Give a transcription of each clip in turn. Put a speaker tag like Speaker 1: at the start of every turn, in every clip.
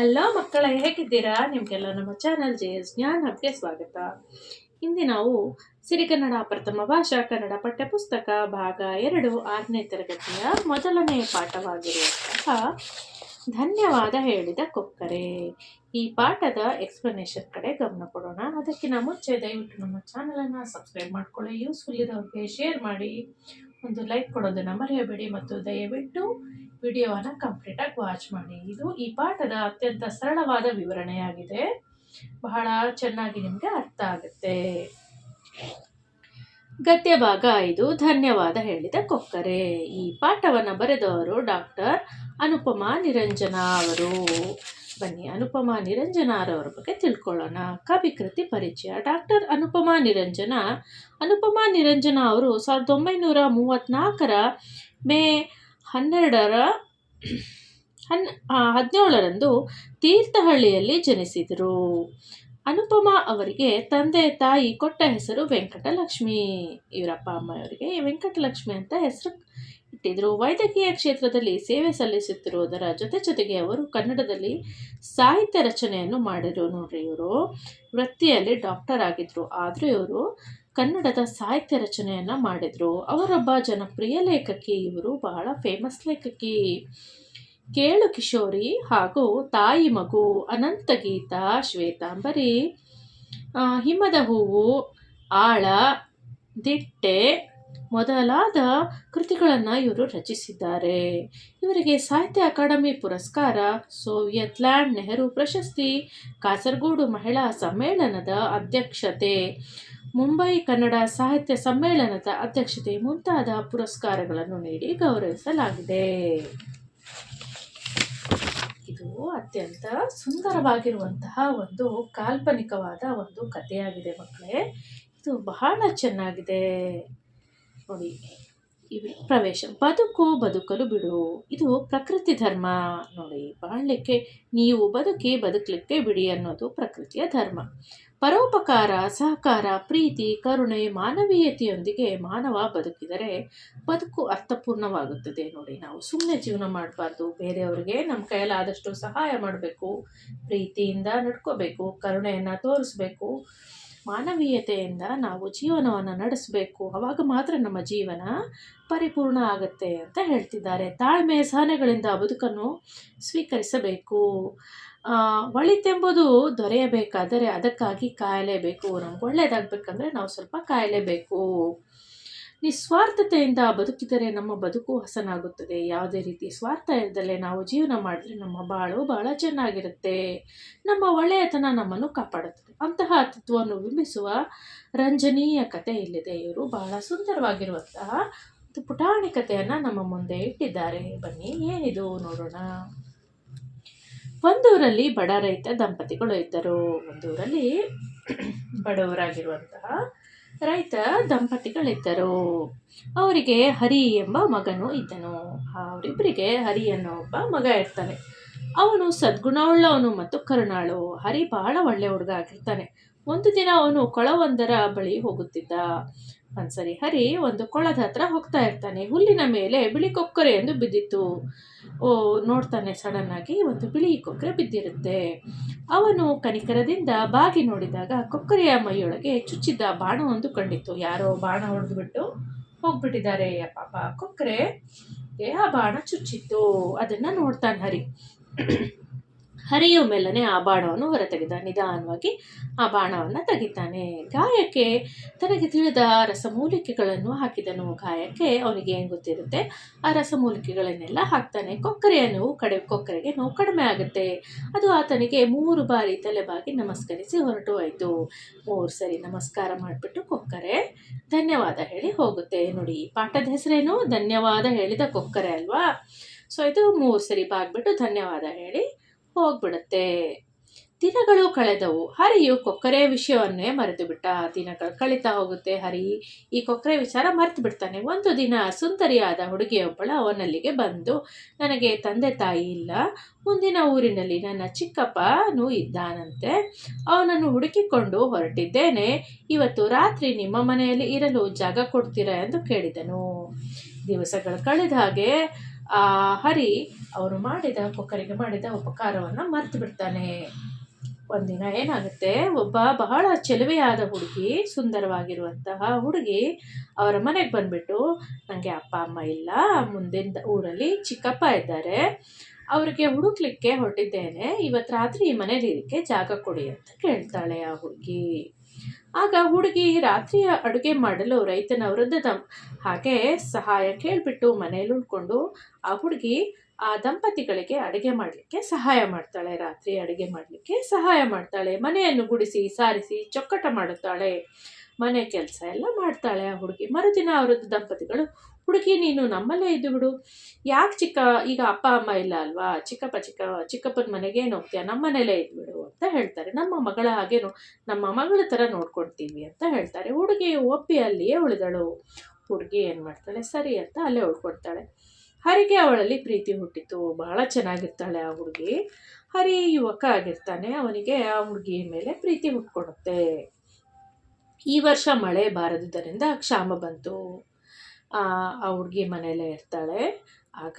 Speaker 1: Hello ಮಕ್ಕಳ, ಹೇಗಿದ್ದೀರಾ? ನಿಮಗೆಲ್ಲ ನಮ್ಮ ಚಾನಲ್ ಜೆ ಎಸ್ ಜ್ಞಾನ್ ಸ್ವಾಗತ. ಇಂದು ನಾವು ಸಿರಿಕನ್ನಡ ಪ್ರಥಮ ಭಾಷಾ ಕನ್ನಡ ಪಠ್ಯಪುಸ್ತಕ ಭಾಗ ಎರಡು ಆರನೇ ತರಗತಿಯ ಮೊದಲನೆಯ ಪಾಠವಾಗಿರುವಂತಹ ಧನ್ಯವಾದ ಹೇಳಿದ ಕೊಕ್ಕರೆ. ಈ ಪಾಠದ ಎಕ್ಸ್ಪ್ಲನೇಷನ್ ಕಡೆ ಗಮನ ಕೊಡೋಣ. ಅದಕ್ಕಿಂತ ಮುಂಚೆ ದಯವಿಟ್ಟು ನಮ್ಮ ಚಾನಲನ್ನು ಸಬ್ಸ್ಕ್ರೈಬ್ ಮಾಡ್ಕೊಳ್ಳಿ ಯೂಸ್ಫುಲ್ ಇರೋರಿಗೆ ಶೇರ್ ಮಾಡಿ. ಒಂದು ಲೈಕ್ ಕೊಡೋದನ್ನು ಮರೆಯಬೇಡಿ ಮತ್ತು ದಯವಿಟ್ಟು ವಿಡಿಯೋವನ್ನು ಕಂಪ್ಲೀಟಾಗಿ ವಾಚ್ ಮಾಡಿ. ಇದು ಈ ಪಾಠದ ಅತ್ಯಂತ ಸರಳವಾದ ವಿವರಣೆಯಾಗಿದೆ. ಬಹಳ ಚೆನ್ನಾಗಿ ನಿಮಗೆ ಅರ್ಥ ಆಗುತ್ತೆ. ಗದ್ಯ ಭಾಗ ಐದು, ಧನ್ಯವಾದ ಹೇಳಿದ ಕೊಕ್ಕರೆ. ಈ ಪಾಠವನ್ನು ಬರೆದವರು ಡಾಕ್ಟರ್ ಅನುಪಮಾ ನಿರಂಜನ ಅವರು. ಬನ್ನಿ, ಅನುಪಮಾ ನಿರಂಜನಾರವರ ಬಗ್ಗೆ ತಿಳ್ಕೊಳ್ಳೋಣ. ಕವಿಕೃತಿ ಪರಿಚಯ, ಡಾಕ್ಟರ್ ಅನುಪಮಾ ನಿರಂಜನ. ಅನುಪಮಾ ನಿರಂಜನ ಅವರು ಸಾವಿರದ ಒಂಬೈನೂರ ಮೂವತ್ತ್ನಾಲ್ಕರ ಮೇ ಹನ್ನೆರಡರ ಹನ್ ಹದಿನೇಳರಂದು ತೀರ್ಥಹಳ್ಳಿಯಲ್ಲಿ ಜನಿಸಿದರು. ಅನುಪಮ ಅವರಿಗೆ ತಂದೆ ತಾಯಿ ಕೊಟ್ಟ ಹೆಸರು ವೆಂಕಟಲಕ್ಷ್ಮಿ. ಇವರಪ್ಪ ಅಮ್ಮಯವರಿಗೆ ವೆಂಕಟಲಕ್ಷ್ಮಿ ಅಂತ ಹೆಸರು ಇಟ್ಟಿದ್ರು. ವೈದ್ಯಕೀಯ ಕ್ಷೇತ್ರದಲ್ಲಿ ಸೇವೆ ಸಲ್ಲಿಸುತ್ತಿರುವುದರ ಜೊತೆ ಜೊತೆಗೆ ಅವರು ಕನ್ನಡದಲ್ಲಿ ಸಾಹಿತ್ಯ ರಚನೆಯನ್ನು ಮಾಡಿದ್ರು. ನೋಡ್ರಿ ಇವರು ವೃತ್ತಿಯಲ್ಲಿ ಡಾಕ್ಟರ್ ಆಗಿದ್ರು. ಆದರೂ ಇವರು ಕನ್ನಡದ ಸಾಹಿತ್ಯ ರಚನೆಯನ್ನು ಮಾಡಿದರು. ಅವರೊಬ್ಬ ಜನಪ್ರಿಯ ಲೇಖಕಿ ಇವರು, ಬಹಳ ಫೇಮಸ್ ಲೇಖಕಿ. ಕೇಳು ಕಿಶೋರಿ ಹಾಗೂ ತಾಯಿ ಮಗು ಅನಂತಗೀತ ಶ್ವೇತಾಂಬರಿ ಹಿಮದ ಹೂವು, ಆಳ, ದಿಟ್ಟೆ ಮೊದಲಾದ ಕೃತಿಗಳನ್ನು ಇವರು ರಚಿಸಿದ್ದಾರೆ. ಇವರಿಗೆ ಸಾಹಿತ್ಯ ಅಕಾಡೆಮಿ ಪುರಸ್ಕಾರ, ಸೋವಿಯತ್ ಲ್ಯಾಂಡ್ ನೆಹರು ಪ್ರಶಸ್ತಿ, ಕಾಸರಗೋಡು ಮಹಿಳಾ ಸಮ್ಮೇಳನದ ಅಧ್ಯಕ್ಷತೆ ಮುಂಬೈ ಕನ್ನಡ ಸಾಹಿತ್ಯ ಸಮ್ಮೇಳನದ ಅಧ್ಯಕ್ಷತೆ ಮುಂತಾದ ಪುರಸ್ಕಾರಗಳನ್ನು ನೀಡಿ ಗೌರವಿಸಲಾಗಿದೆ. ಇದು ಅತ್ಯಂತ ಸುಂದರವಾಗಿರುವಂತಹ ಒಂದು ಕಾಲ್ಪನಿಕವಾದ ಒಂದು ಕಥೆಯಾಗಿದೆ ಮಕ್ಕಳೇ. ಇದು ಬಹಳ ಚೆನ್ನಾಗಿದೆ. ನೋಡಿ, ಇವೆ ಪ್ರವೇಶ. ಬದುಕು ಬದುಕಲು ಬಿಡು. ಇದು ಪ್ರಕೃತಿ ಧರ್ಮ. ನೋಡಿ, ಬಾಳಲಿಕ್ಕೆ ನೀವು ಬದುಕಿ ಬದುಕಲಿಕ್ಕೆ ಬಿಡಿ ಅನ್ನೋದು ಪ್ರಕೃತಿಯ ಧರ್ಮ. ಪರೋಪಕಾರ, ಸಹಕಾರ, ಪ್ರೀತಿ, ಕರುಣೆ, ಮಾನವೀಯತೆಯೊಂದಿಗೆ ಮಾನವ ಬದುಕಿದರೆ ಬದುಕು ಅರ್ಥಪೂರ್ಣವಾಗುತ್ತದೆ ನೋಡಿ. ನಾವು ಸುಮ್ಮನೆ ಜೀವನ ಮಾಡಬಾರ್ದು. ಬೇರೆಯವ್ರಿಗೆ ನಮ್ಮ ಕೈಯಲ್ಲಾದಷ್ಟು ಸಹಾಯ ಮಾಡಬೇಕು. ಪ್ರೀತಿಯಿಂದ ನಡ್ಕೋಬೇಕು, ಕರುಣೆಯನ್ನು ತೋರಿಸ್ಬೇಕು, ಮಾನವೀಯತೆಯಿಂದ ನಾವು ಜೀವನವನ್ನು ನಡೆಸಬೇಕು. ಅವಾಗ ಮಾತ್ರ ನಮ್ಮ ಜೀವನ ಪರಿಪೂರ್ಣ ಆಗುತ್ತೆ ಅಂತ ಹೇಳ್ತಿದ್ದಾರೆ. ತಾಳ್ಮೆ ಸಹನೆಗಳಿಂದ ಬದುಕನ್ನು ಸ್ವೀಕರಿಸಬೇಕು. ಒಳಿತೆಂಬುದು ದೊರೆಯಬೇಕಾದರೆ ಅದಕ್ಕಾಗಿ ಕಾಯಲೇಬೇಕು. ನಮ್ಗೆ ಒಳ್ಳೆಯದಾಗಬೇಕಂದ್ರೆ ನಾವು ಸ್ವಲ್ಪ ಕಾಯಲೇಬೇಕು. ನಿಸ್ವಾರ್ಥತೆಯಿಂದ ಬದುಕಿದರೆ ನಮ್ಮ ಬದುಕು ಹಸನಾಗುತ್ತದೆ. ಯಾವುದೇ ರೀತಿ ಸ್ವಾರ್ಥ ಇಲ್ಲದಲ್ಲೇ ನಾವು ಜೀವನ ಮಾಡಿದ್ರೆ ನಮ್ಮ ಬಾಳು ಬಹಳ ಚೆನ್ನಾಗಿರುತ್ತೆ. ನಮ್ಮ ಒಳ್ಳೆಯತನ ನಮ್ಮನ್ನು ಕಾಪಾಡುತ್ತದೆ. ಅಂತಹ ತತ್ವವನ್ನು ಬಿಂಬಿಸುವ ರಂಜನೀಯ ಕಥೆ ಇಲ್ಲಿದೆ. ಇವರು ಬಹಳ ಸುಂದರವಾಗಿರುವಂತಹ ಪುಟಾಣಿ ಕಥೆಯನ್ನು ನಮ್ಮ ಮುಂದೆ ಇಟ್ಟಿದ್ದಾರೆ. ಬನ್ನಿ, ಏನಿದು ನೋಡೋಣ. ಒಂದೂರಲ್ಲಿ ಬಡ ರೈತ ದಂಪತಿಗಳು ಇದ್ದರು. ಒಂದೂರಲ್ಲಿ ಬಡವರಾಗಿರುವಂತಹ ರೈತ ದಂಪತಿಗಳಿದ್ದರು. ಅವರಿಗೆ ಹರಿ ಎಂಬ ಮಗನು ಇದ್ದನು. ಅವರಿಬ್ಬರಿಗೆ ಹರಿ ಅನ್ನೋ ಒಬ್ಬ ಮಗ ಇರ್ತಾನೆ. ಅವನು ಸದ್ಗುಣವುಳ್ಳವನು ಮತ್ತು ಕರುಣಾಳು. ಹರಿ ಬಹಳ ಒಳ್ಳೆ ಹುಡುಗ ಆಗಿರ್ತಾನೆ. ಒಂದು ದಿನ ಅವನು ಕೊಳವೊಂದರ ಬಳಿ ಹೋಗುತ್ತಿದ್ದ. ಒಂದ್ಸರಿ ಹರಿ ಒಂದು ಕೊಳದ ಹತ್ರ ಹೋಗ್ತಾ ಇರ್ತಾನೆ. ಹುಲ್ಲಿನ ಮೇಲೆ ಬಿಳಿ ಕೊಕ್ಕರೆ ಎಂದು ಬಿದ್ದಿತ್ತು. ಓ, ನೋಡ್ತಾನೆ ಸಡನ್ ಆಗಿ ಒಂದು ಬಿಳಿ ಕೊಕ್ಕರೆ ಬಿದ್ದಿರುತ್ತೆ. ಅವನು ಕನಿಕರದಿಂದ ಬಾಗಿ ನೋಡಿದಾಗ ಕೊಕ್ಕರೆಯ ಮೈಯೊಳಗೆ ಚುಚ್ಚಿದ್ದ ಒಂದು ಕಂಡಿತ್ತು. ಯಾರೋ ಬಾಣ ಹೊಡೆದ್ಬಿಟ್ಟು ಹೋಗ್ಬಿಟ್ಟಿದ್ದಾರೆ. ಪಾಪ, ಕೊಕ್ಕರೆ ಆ ಬಾಣ ಚುಚ್ಚಿತ್ತು. ಅದನ್ನ ನೋಡ್ತಾನೆ ಹರಿ. ಹರಿಯು ಮೇಲನೆ ಆ ಬಾಣವನ್ನು ಹೊರತೆಗೆದ. ನಿಧಾನವಾಗಿ ಆ ಬಾಣವನ್ನು ತೆಗಿತಾನೆ. ಗಾಯಕ್ಕೆ ತನಗೆ ತಿಳಿದ ರಸಮೂಲಿಕೆಗಳನ್ನು ಹಾಕಿದನು. ಗಾಯಕ್ಕೆ ಅವನಿಗೆ ಏನು ಗೊತ್ತಿರುತ್ತೆ? ಆ ರಸಮೂಲಿಕೆಗಳನ್ನೆಲ್ಲ ಹಾಕ್ತಾನೆ. ಕೊಕ್ಕರೆಯ ನೋವು ಕಡೆ, ಕೊಕ್ಕರೆಗೆ ನೋವು ಕಡಿಮೆ ಆಗುತ್ತೆ. ಅದು ಆತನಿಗೆ ಮೂರು ಬಾರಿ ತಲೆಬಾಗಿ ನಮಸ್ಕರಿಸಿ ಹೊರಟು ಹೋಯಿತು. ಮೂರು ಸರಿ ನಮಸ್ಕಾರ ಮಾಡಿಬಿಟ್ಟು ಕೊಕ್ಕರೆ ಧನ್ಯವಾದ ಹೇಳಿ ಹೋಗುತ್ತೆ. ನೋಡಿ ಪಾಠದ ಹೆಸರೇನು? ಧನ್ಯವಾದ ಹೇಳಿದ ಕೊಕ್ಕರೆ ಅಲ್ವಾ? ಸೊ, ಇದು ಮೂರು ಸರಿ ಬಾಗ್ಬಿಟ್ಟು ಧನ್ಯವಾದ ಹೇಳಿ ಹೋಗ್ಬಿಡುತ್ತೆ. ದಿನಗಳು ಕಳೆದವು. ಹರಿಯು ಕೊಕ್ಕರೆ ವಿಷಯವನ್ನೇ ಮರೆತು ಬಿಟ್ಟ. ದಿನಗಳು ಕಳೀತಾ ಹೋಗುತ್ತೆ. ಹರಿ ಈ ಕೊಕ್ಕರೆ ವಿಚಾರ ಮರೆತು ಬಿಡ್ತಾನೆ. ಒಂದು ದಿನ ಸುಂದರಿಯಾದ ಹುಡುಗಿಯೊಬ್ಬಳು ಅವನಲ್ಲಿಗೆ ಬಂದು, ನನಗೆ ತಂದೆ ತಾಯಿ ಇಲ್ಲ. ಮುಂದಿನ ಊರಿನಲ್ಲಿ ನನ್ನ ಚಿಕ್ಕಪ್ಪನೂ ಇದ್ದಾನಂತೆ. ಅವನನ್ನು ಹುಡುಕಿಕೊಂಡು ಹೊರಟಿದ್ದೇನೆ. ಇವತ್ತು ರಾತ್ರಿ ನಿಮ್ಮ ಮನೆಯಲ್ಲಿ ಇರಲು ಜಾಗ ಕೊಡ್ತೀರಾ? ಎಂದು ಕೇಳಿದನು. ದಿವಸಗಳು ಕಳೆದ ಹಾಗೆ ಹರಿ ಅವರು ಮಾಡಿದ ಕೊಕ್ಕರಿಗೆ ಮಾಡಿದ ಉಪಕಾರವನ್ನು ಮರೆತು ಬಿಡ್ತಾನೆ. ಒಂದಿನ ಏನಾಗುತ್ತೆ? ಒಬ್ಬ ಬಹಳ ಚೆಲುವೆಯಾದ ಹುಡುಗಿ, ಸುಂದರವಾಗಿರುವಂತಹ ಹುಡುಗಿ ಅವರ ಮನೆಗೆ ಬಂದ್ಬಿಟ್ಟು ನನಗೆ ಅಪ್ಪ, ಅಮ್ಮ ಇಲ್ಲ. ಮುಂದಿನ ಊರಲ್ಲಿ ಚಿಕ್ಕಪ್ಪ ಇದ್ದಾರೆ. ಅವರಿಗೆ ಹುಡುಕ್ಲಿಕ್ಕೆ ಹೊರಟಿದ್ದೇನೆ ಇವತ್ತು ರಾತ್ರಿ ಈ ಮನೇಲಿರೋಕ್ಕೆ ಜಾಗ ಕೊಡಿ ಅಂತ ಕೇಳ್ತಾಳೆ ಆ ಹುಡುಗಿ. ಆಗ ಹುಡುಗಿ ರಾತ್ರಿಯ ಅಡುಗೆ ಮಾಡಲು ರೈತನ ವೃದ್ಧದ ಹಾಗೆ ಸಹಾಯ ಕೇಳಿಬಿಟ್ಟು ಮನೆಯಲ್ಲಿ ಉಳ್ಕೊಂಡು ಆ ಹುಡುಗಿ ಆ ದಂಪತಿಗಳಿಗೆ ಅಡುಗೆ ಮಾಡಲಿಕ್ಕೆ ಸಹಾಯ ಮಾಡ್ತಾಳೆ. ರಾತ್ರಿ ಅಡುಗೆ ಮಾಡಲಿಕ್ಕೆ ಸಹಾಯ ಮಾಡ್ತಾಳೆ. ಮನೆಯನ್ನು ಗುಡಿಸಿ, ಸಾರಿಸಿ, ಚೊಕ್ಕಟ ಮಾಡುತ್ತಾಳೆ. ಮನೆ ಕೆಲಸ ಎಲ್ಲ ಮಾಡ್ತಾಳೆ ಆ ಹುಡುಗಿ. ಮರುದಿನ ಅವರದ್ದು ದಂಪತಿಗಳು ಹುಡುಗಿ, ನೀನು ನಮ್ಮಲ್ಲೇ ಇದ್ದು ಬಿಡು. ಯಾಕೆ ಚಿಕ್ಕ, ಈಗ ಅಪ್ಪ, ಅಮ್ಮ ಇಲ್ಲ ಅಲ್ವಾ? ಚಿಕ್ಕಪ್ಪ, ಚಿಕ್ಕ, ಚಿಕ್ಕಪ್ಪನ ಮನೆಗೆ ಏನು ಹೋಗ್ತೀಯ ನಮ್ಮ ಮನೇಲೇ ಇದ್ಬಿಡು ಅಂತ ಹೇಳ್ತಾರೆ. ನಮ್ಮ ಮಗಳ ಹಾಗೇನು? ನಮ್ಮ ಮಗಳ ಥರ ನೋಡ್ಕೊಳ್ತೀವಿ ಅಂತ ಹೇಳ್ತಾರೆ. ಹುಡುಗಿ ಒಪ್ಪಿ ಅಲ್ಲಿಯೇ ಉಳಿದಳು. ಹುಡುಗಿ ಏನು ಮಾಡ್ತಾಳೆ? ಸರಿ ಅಂತ ಅಲ್ಲೇ ಉಳ್ಕೊಡ್ತಾಳೆ ಹರಿಗೆ ಅವಳಲ್ಲಿ ಪ್ರೀತಿ ಹುಟ್ಟಿತು. ಬಹಳ ಚೆನ್ನಾಗಿರ್ತಾಳೆ ಆ ಹುಡುಗಿ. ಹರಿ ಯುವಕ ಆಗಿರ್ತಾನೆ. ಅವನಿಗೆ ಆ ಹುಡುಗಿ ಮೇಲೆ ಪ್ರೀತಿ ಹುಟ್ಕೊಡುತ್ತೆ. ಈ ವರ್ಷ ಮಳೆ ಬಾರದುದರಿಂದ ಕ್ಷಾಮ ಬಂತು. ಆ ಹುಡುಗಿ ಮನೆಯಲ್ಲೇ ಇರ್ತಾಳೆ. ಆಗ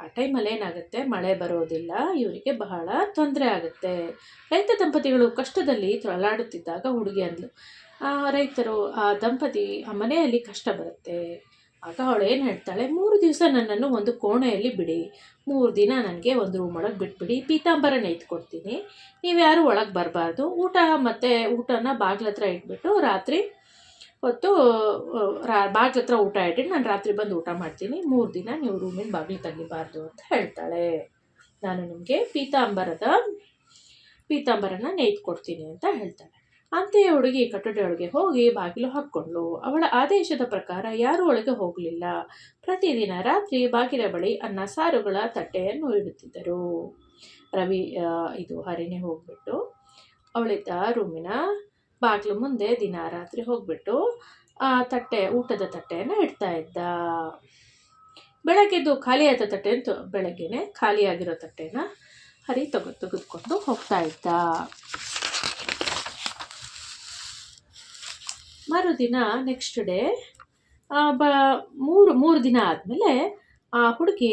Speaker 1: ಆ ಟೈಮಲ್ಲಿ ಏನಾಗುತ್ತೆ? ಮಳೆ ಬರೋದಿಲ್ಲ, ಇವರಿಗೆ ಬಹಳ ತೊಂದರೆ ಆಗುತ್ತೆ ರೈತ ದಂಪತಿಗಳು ಕಷ್ಟದಲ್ಲಿ ತೊಳಲಾಡುತ್ತಿದ್ದಾಗ ಹುಡುಗಿ ಅಂದ್ಲು ರೈತರು, ಆ ದಂಪತಿ ಆ ಮನೆಯಲ್ಲಿ ಕಷ್ಟ ಬರುತ್ತೆ. ಆಗ ಅವಳು ಏನು ಹೇಳ್ತಾಳೆ? ಮೂರು ದಿವಸ ನನ್ನನ್ನು ಒಂದು ಕೋಣೆಯಲ್ಲಿ ಬಿಡಿ. ಮೂರು ದಿನ ನನಗೆ ಒಂದು ರೂಮ್ ಒಳಗೆ ಬಿಟ್ಬಿಡಿ. ಪೀತಾಂಬರ ನೇಯ್ದುಕೊಡ್ತೀನಿ ನೀವು ಯಾರು ಒಳಗೆ ಬರಬಾರ್ದು. ಊಟ ಮತ್ತು ಊಟನ ಬಾಗ್ಲ ಹತ್ರ ಇಟ್ಬಿಟ್ಟು ರಾತ್ರಿ ಹೊತ್ತು ರಾ ಹತ್ರ ಊಟ ಇಟ್ಟು ನಾನು ರಾತ್ರಿ ಬಂದು ಊಟ ಮಾಡ್ತೀನಿ, ಮೂರು ದಿನ ನೀವು ರೂಮಿನ ಬಾಗಿಲು ತೆಗಿಬಾರ್ದು ಅಂತ ಹೇಳ್ತಾಳೆ. ನಾನು ನಿಮಗೆ ಪೀತಾಂಬರದ, ಪೀತಾಂಬರನ ನೇಯ್ದುಕೊಡ್ತೀನಿ ಅಂತ ಹೇಳ್ತಾಳೆ. ಅಂತೆಯೇ ಹುಡುಗಿ ಕಟ್ಟಡಿಯೊಳಗೆ ಹೋಗಿ ಬಾಗಿಲು ಹಾಕ್ಕೊಂಡ್ಳು ಅವಳ ಆದೇಶದ ಪ್ರಕಾರ ಯಾರೂ ಒಳಗೆ ಹೋಗಲಿಲ್ಲ. ಪ್ರತಿದಿನ ರಾತ್ರಿ ಬಾಗಿಲ ಬಳಿ ಅನ್ನ ಸಾರುಗಳ ತಟ್ಟೆಯನ್ನು ಇಡುತ್ತಿದ್ದರು. ರವಿ ಇದು ಹರಿಣಿ ಹೋಗ್ಬಿಟ್ಟು ಅವಳಿದ್ದ ರೂಮಿನ ಬಾಗಿಲು ಮುಂದೆ ದಿನ ರಾತ್ರಿ ಹೋಗ್ಬಿಟ್ಟು, ಆ ತಟ್ಟೆ, ಊಟದ ತಟ್ಟೆಯನ್ನು ಇಡ್ತಾ ಇದ್ದ. ಬೆಳಗ್ಗೆದ್ದು ಖಾಲಿಯಾದ ತಟ್ಟೆ ಅಂತ ಬೆಳಗ್ಗೆನೆ ಖಾಲಿಯಾಗಿರೋ ತಟ್ಟೆನ ಹರಿ ತೆಗೆ, ತೆಗೆದುಕೊಂಡು ಹೋಗ್ತಾ ಇದ್ದ. ಮರುದಿನ ನೆಕ್ಸ್ಟ್ ಡೇ ಬ, ಮೂರು ಮೂರು ದಿನ ಆದಮೇಲೆ ಆ ಹುಡುಗಿ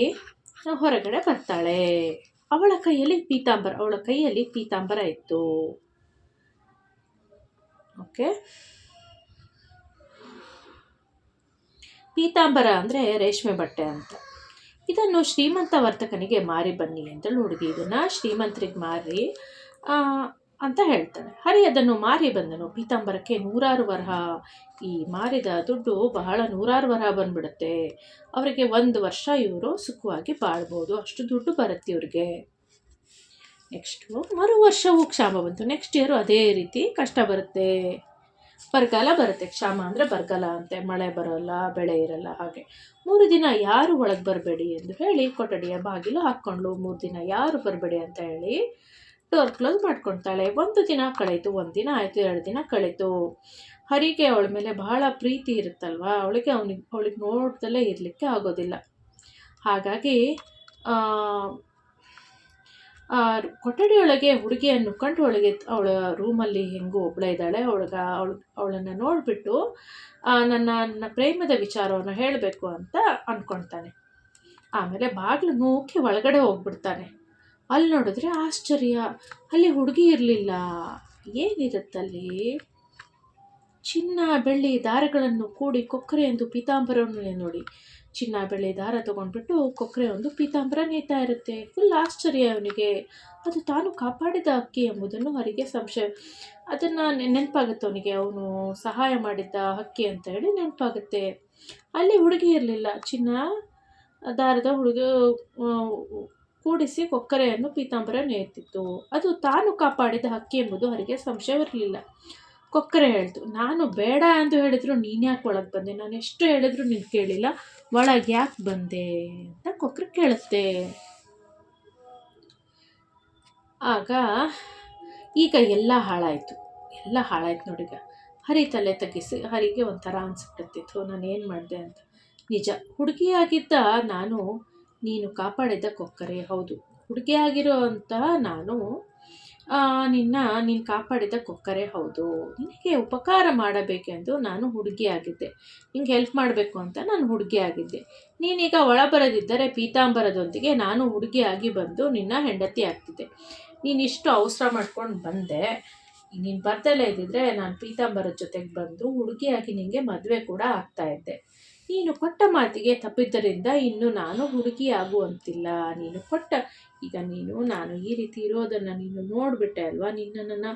Speaker 1: ಹೊರಗಡೆ ಬರ್ತಾಳೆ. ಅವಳ ಕೈಯಲ್ಲಿ ಪೀತಾಂಬರ, ಅವಳ ಕೈಯಲ್ಲಿ ಪೀತಾಂಬರ ಇತ್ತು. ಓಕೆ ಪೀತಾಂಬರ ಅಂದರೆ ರೇಷ್ಮೆ ಬಟ್ಟೆ ಅಂತ. ಇದನ್ನು ಶ್ರೀಮಂತ ವರ್ತಕನಿಗೆ ಮಾರಿ ಬನ್ನಿ ಅಂತೇಳಿ ಹುಡುಗಿ ಇದನ್ನು ಶ್ರೀಮಂತರಿಗೆ ಮಾರಿ ಅಂತ ಹೇಳ್ತಾನೆ ಹರಿ ಅದನ್ನು ಮಾರಿ ಬಂದನು. ಪೀತಾಂಬರಕ್ಕೆ ನೂರಾರು ವರಹ, ಈ ಮಾರಿದ ದುಡ್ಡು ಬಹಳ ನೂರಾರು ವರಹ ಬಂದ್ಬಿಡುತ್ತೆ. ಅವರಿಗೆ ಒಂದು ವರ್ಷ ಇವರು ಸುಖವಾಗಿ ಬಾಳ್ಬೋದು. ಅಷ್ಟು ದುಡ್ಡು ಬರುತ್ತೆ ಇವ್ರಿಗೆ. ನೆಕ್ಸ್ಟು ಮರು ವರ್ಷವೂ ಕ್ಷಾಮ ಬಂತು. ನೆಕ್ಸ್ಟ್ ಇಯರು ಅದೇ ರೀತಿ ಕಷ್ಟ ಬರುತ್ತೆ. ಬರಗಾಲ ಬರುತ್ತೆ. ಕ್ಷಾಮ ಅಂದರೆ ಬರಗಾಲ ಅಂತೆ. ಮಳೆ ಬರೋಲ್ಲ, ಬೆಳೆ ಇರಲ್ಲ ಹಾಗೆ. ಮೂರು ದಿನ ಯಾರು ಒಳಗೆ ಬರಬೇಡಿ ಎಂದು ಹೇಳಿ ಕೊಠಡಿಯ ಬಾಗಿಲು ಹಾಕ್ಕೊಂಡ್ಳು ಮೂರು ದಿನ ಯಾರು ಬರಬೇಡಿ ಅಂತ ಹೇಳಿ ಡೋರ್ ಕ್ಲೋಸ್ ಮಾಡ್ಕೊಳ್ತಾಳೆ ಒಂದು ದಿನ ಕಳೀತು ಒಂದು ದಿನ ಆಯಿತು, ಎರಡು ದಿನ ಕಳೀತು ಹರಿಗೆ ಅವಳ ಮೇಲೆ ಬಹಳ ಪ್ರೀತಿ ಇರುತ್ತಲ್ವ? ಅವಳಿಗೆ ಅವನಿಗೆ, ಅವಳಿಗೆ ನೋಡ್ದಲ್ಲೇ ಇರಲಿಕ್ಕೆ ಆಗೋದಿಲ್ಲ. ಹಾಗಾಗಿ ಕೊಠಡಿಯೊಳಗೆ ಹುಡುಗಿಯನ್ನು ಕಂಡು ಒಳಗೆ ಅವಳ ರೂಮಲ್ಲಿ ಹೆಂಗೋ ಒಬ್ಬಳೇ ಇದ್ದಾಳೆ. ಅವಳಿಗೆ, ಅವಳು, ಅವಳನ್ನು ನೋಡಿಬಿಟ್ಟು ನನ್ನ ನನ್ನ ಪ್ರೇಮದ ವಿಚಾರವನ್ನು ಹೇಳಬೇಕು ಅಂತ ಅಂದ್ಕೊಳ್ತಾನೆ ಆಮೇಲೆ ಬಾಗಿಲು ನೂಕಿ ಒಳಗಡೆ ಹೋಗ್ಬಿಡ್ತಾನೆ. ಅಲ್ಲಿ ನೋಡಿದ್ರೆ ಆಶ್ಚರ್ಯ. ಅಲ್ಲಿ ಹುಡುಗಿ ಇರಲಿಲ್ಲ. ಏನಿರುತ್ತಲ್ಲಿ? ಚಿನ್ನ ಬೆಳ್ಳಿ ದಾರಗಳನ್ನು ಕೂಡಿ ಕೊಕ್ಕರೆ ಎಂದು ಪೀತಾಂಬರವನ್ನು ನೋಡಿ ಚಿನ್ನ ಬೆಳೆ ದಾರ ತೊಗೊಂಡ್ಬಿಟ್ಟು ಕೊಕ್ಕರೆ ಒಂದು ಪೀತಾಂಬರ ನೇತಾ ಇರುತ್ತೆ. ಫುಲ್ ಆಶ್ಚರ್ಯ ಅವನಿಗೆ. ಅದು ತಾನು ಕಾಪಾಡಿದ ಅಕ್ಕಿ ಎಂಬುದನ್ನು ಅವರಿಗೆ ಸಂಶಯ. ಅದನ್ನು ನೆನಪಾಗುತ್ತೆ ಅವನಿಗೆ. ಅವನು ಸಹಾಯ ಮಾಡಿದ್ದ ಹಕ್ಕಿ ಅಂತ ಹೇಳಿ ನೆನಪಾಗುತ್ತೆ. ಅಲ್ಲಿ ಹುಡುಗಿ ಇರಲಿಲ್ಲ. ಚಿನ್ನ ದಾರದ ಹುಡುಗ ಕೂಡಿಸಿ ಕೊಕ್ಕರೆಯನ್ನು ಪೀತಾಂಬರ ನೇತಿತ್ತು ಅದು ತಾನು ಕಾಪಾಡಿದ ಹಕ್ಕಿ ಎಂಬುದು ಅವರಿಗೆ ಸಂಶಯವಿರಲಿಲ್ಲ ಕೊಕ್ಕರೆ ಹೇಳ್ತು, ನಾನು ಬೇಡ ಅಂತ ಹೇಳಿದ್ರು ನೀನು ಯಾಕೆ ಒಳಗೆ ಬಂದೆ? ನಾನು ಎಷ್ಟು ಹೇಳಿದ್ರು ನೀನು ಕೇಳಿಲ್ಲ. ಒಳಗೆ ಯಾಕೆ ಬಂದೆ ಅಂತ ಕೊಕ್ಕರೆ ಕೇಳುತ್ತೆ. ಆಗ ಈಗ ಎಲ್ಲ ಹಾಳಾಯಿತು. ಎಲ್ಲ ಹಾಳಾಯ್ತು ನೋಡಿಗ ಹರಿ ತಲೆ ತಗ್ಗಿಸಿ ಹರಿಗೆ ಒಂಥರ ಅನ್ಸ್ಬಿಟ್ಟಿತ್ತು. ನಾನು ಏನು ಮಾಡಿದೆ ಅಂತ. ನಿಜ ಹುಡುಗಿಯಾಗಿದ್ದ ನಾನು, ನೀನು ಕಾಪಾಡಿದ ಕೊಕ್ಕರೆ, ಹೌದು. ಹುಡುಗಿಯಾಗಿರೋ ಅಂತಹ ನಾನು ನಿನ್ನ, ನೀನು ಕಾಪಾಡಿದ ಕೊಕ್ಕರೆ ಹೌದು. ನಿನಗೆ ಉಪಕಾರ ಮಾಡಬೇಕೆಂದು ನಾನು ಹುಡುಗಿಯಾಗಿದ್ದೆ. ನಿಂಗೆ ಹೆಲ್ಪ್ ಮಾಡಬೇಕು ಅಂತ ನಾನು ಹುಡುಗಿಯಾಗಿದ್ದೆ. ನೀನೀಗ ಒಳ ಬರದಿದ್ದರೆ ಪೀತಾಂಬರದೊಂದಿಗೆ ನಾನು ಹುಡುಗಿಯಾಗಿ ಬಂದು ನಿನ್ನ ಹೆಂಡತಿ ಆಗ್ತಿದ್ದೆ. ನೀನಿಷ್ಟು ಅವಸರ ಮಾಡ್ಕೊಂಡು ಬಂದೆ. ನೀನು ಬರ್ದಲೇ ಇದ್ದಿದ್ರೆ ನಾನು ಪೀತಾಂಬರದ ಜೊತೆಗೆ ಬಂದು ಹುಡುಗಿಯಾಗಿ ನಿನಗೆ ಮದುವೆ ಕೂಡ ಆಗ್ತಾ ಇದ್ದೆ. ನೀನು ಕೊಟ್ಟ ಮಾತಿಗೆ ತಪ್ಪಿದ್ದರಿಂದ ಇನ್ನು ನಾನು ಹುಡುಗಿ ಆಗುವಂತಿಲ್ಲ ನೀನು ಕೊಟ್ಟ, ಈಗ ನೀನು, ನಾನು ಈ ರೀತಿ ಇರೋದನ್ನು ನೀನು ನೋಡಿಬಿಟ್ಟೆ ಅಲ್ವಾ? ನಿನ್ನನ್ನು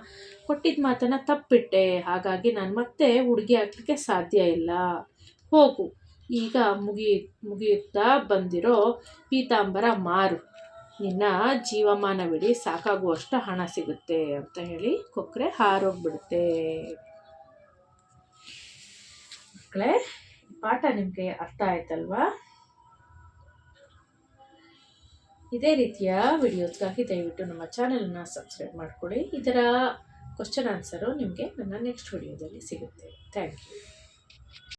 Speaker 1: ಕೊಟ್ಟಿದ್ದ ಮಾತನ್ನು ತಪ್ಪಿಟ್ಟೆ. ಹಾಗಾಗಿ ನಾನು ಮತ್ತೆ ಹುಡುಗಿ ಹಾಕ್ಲಿಕ್ಕೆ ಸಾಧ್ಯ ಇಲ್ಲ. ಹೋಗು. ಈಗ ಮುಗಿ, ಮುಗಿಯುತ್ತಾ ಬಂದಿರೋ ಪೀತಾಂಬರ ಮಾರು. ನಿನ್ನ ಜೀವಮಾನವಿಡೀ ಸಾಕಾಗುವಷ್ಟು ಹಣ ಸಿಗುತ್ತೆ ಅಂತ ಹೇಳಿ ಕೊಕ್ಕರೆ ಹಾರೋಗ್ಬಿಡುತ್ತೆ. ಮಕ್ಕಳೇ ಪಾಠ ನಿಮಗೆ ಅರ್ಥ ಆಯ್ತಲ್ವಾ? ಇದೇ ರೀತಿಯ ವಿಡಿಯೋಸ್ಗಾಗಿ ದಯವಿಟ್ಟು ನಮ್ಮ ಚಾನಲನ್ನು ಸಬ್ಸ್ಕ್ರೈಬ್ ಮಾಡಿಕೊಳ್ಳಿ. ಇದರ ಕ್ವಶನ್ ಆನ್ಸರು ನಿಮಗೆ ನನ್ನ ನೆಕ್ಸ್ಟ್ ವಿಡಿಯೋದಲ್ಲಿ ಸಿಗುತ್ತೆ. Thank you